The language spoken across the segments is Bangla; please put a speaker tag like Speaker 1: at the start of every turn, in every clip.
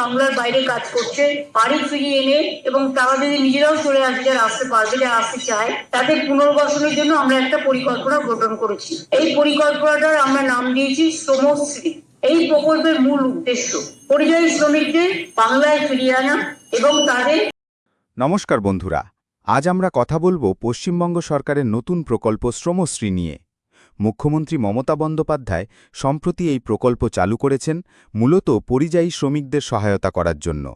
Speaker 1: বাংলার বাইরে কাজ করছে, বাড়ি ফিরিয়ে এনে এবং তারা যদি নিজেরাও চলে আসতে আর আসতে পারবে, যারা আসতে চায়, তাদের পুনর্বাসনের জন্য আমরা একটা পরিকল্পনা গঠন করেছি। এই পরিকল্পনাটার আমরা নাম দিয়েছি শ্রমশ্রী। এই প্রকল্পের মূল উদ্দেশ্য, পরিযায়ী শ্রমিকদের বাংলায় ফিরিয়ে আনা এবং তাদের
Speaker 2: নমস্কার বন্ধুরা, আজ আমরা কথা বলব পশ্চিমবঙ্গ সরকারের নতুন প্রকল্প শ্রমশ্রী নিয়ে। মুখ্যমন্ত্রী মমতা বন্দ্যোপাধ্যায় সম্প্রতি এই প্রকল্প চালু করেছেন, মূলত পরিযায়ী শ্রমিকদের সহায়তা করার জন্য।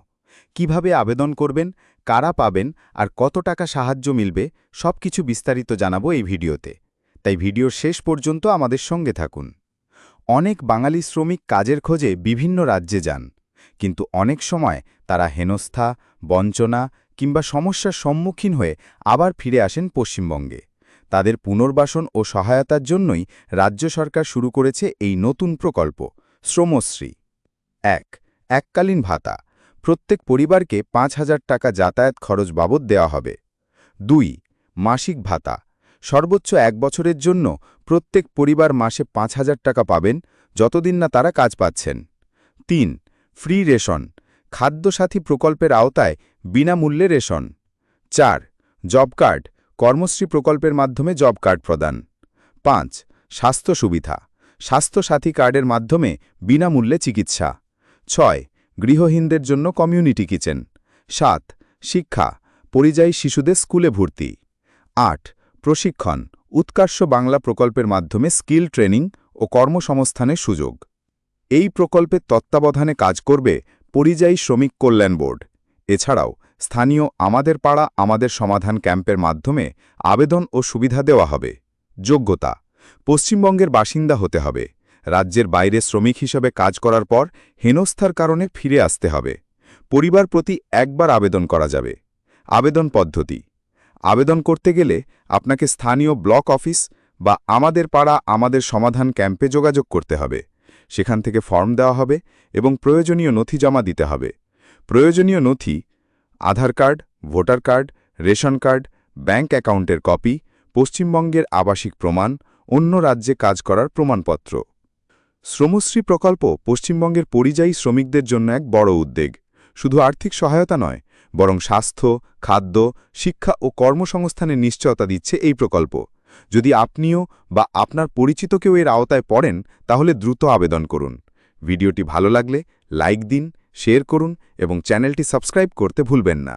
Speaker 2: কীভাবে আবেদন করবেন, কারা পাবেন, আর কত টাকা সাহায্য মিলবে, সবকিছু বিস্তারিত জানাব এই ভিডিওতে। তাই ভিডিওর শেষ পর্যন্ত আমাদের সঙ্গে থাকুন। অনেক বাঙালি শ্রমিক কাজের খোঁজে বিভিন্ন রাজ্যে যান, কিন্তু অনেক সময় তারা হেনস্থা, বঞ্চনা কিংবা সমস্যার সম্মুখীন হয়ে আবার ফিরে আসেন পশ্চিমবঙ্গে। তাদের পুনর্বাসন ও সহায়তার জন্যই রাজ্য সরকার শুরু করেছে এই নতুন প্রকল্প, শ্রমশ্রী। এক, এককালীন ভাতা। প্রত্যেক পরিবারকে পাঁচ হাজার টাকা যাতায়াত খরচ বাবদ দেওয়া হবে। দুই, মাসিক ভাতা। সর্বোচ্চ এক বছরের জন্য প্রত্যেক পরিবার মাসে পাঁচ হাজার টাকা পাবেন যতদিন না তারা কাজ পাচ্ছেন। তিন, ফ্রি রেশন। খাদ্যসাথী প্রকল্পের আওতায় বিনামূল্যে রেশন। চার, জব কার্ড। কর্মশ্রী প্রকল্পের মাধ্যমে জব কার্ড প্রদান। পাঁচ, স্বাস্থ্য সুবিধা। স্বাস্থ্যসাথী কার্ডের মাধ্যমে বিনামূল্যে চিকিৎসা। ছয়, গৃহহীনদের জন্য কমিউনিটি কিচেন। সাত, শিক্ষা, পরিযায়ী শিশুদের স্কুলে ভর্তি। আট, প্রশিক্ষণ, উৎকর্ষ বাংলা প্রকল্পের মাধ্যমে স্কিল ট্রেনিং ও কর্মসংস্থানের সুযোগ। এই প্রকল্পের তত্ত্বাবধানে কাজ করবে পরিযায়ী শ্রমিক কল্যাণ বোর্ড। এছাড়াও স্থানীয় আমাদের পাড়া আমাদের সমাধান ক্যাম্পের মাধ্যমে আবেদন ও সুবিধা দেওয়া হবে। যোগ্যতা, পশ্চিমবঙ্গের বাসিন্দা হতে হবে। রাজ্যের বাইরে শ্রমিক হিসেবে কাজ করার পর হেনস্থার কারণে ফিরে আসতে হবে। পরিবার প্রতি একবার আবেদন করা যাবে। আবেদন পদ্ধতি, আবেদন করতে গেলে আপনাকে স্থানীয় ব্লক অফিস বা আমাদের পাড়া আমাদের সমাধান ক্যাম্পে যোগাযোগ করতে হবে। সেখান থেকে ফর্ম দেওয়া হবে এবং প্রয়োজনীয় নথি জমা দিতে হবে। প্রয়োজনীয় নথি Aadhaar card, voter card, ration card bank অ্যাকাউন্টের কপি, পশ্চিমবঙ্গের আবাসিক প্রমাণ, অন্য রাজ্যে কাজ করার প্রমাণপত্র। শ্রমশ্রী প্রকল্প পশ্চিমবঙ্গের পরিযায়ী শ্রমিকদের জন্য এক বড় উদ্বেগ শুধু আর্থিক সহায়তা নয়, বরং স্বাস্থ্য, খাদ্য, শিক্ষা ও কর্মসংস্থানের নিশ্চয়তা দিচ্ছে এই প্রকল্প। যদি আপনিও বা আপনার পরিচিত কেউ এর আওতায় পড়েন, তাহলে দ্রুত আবেদন করুন। ভিডিওটি ভালো লাগলে লাইক দিন শেয়ার করুন এবং চ্যানেলটি সাবস্ক্রাইব করতে ভুলবেন না।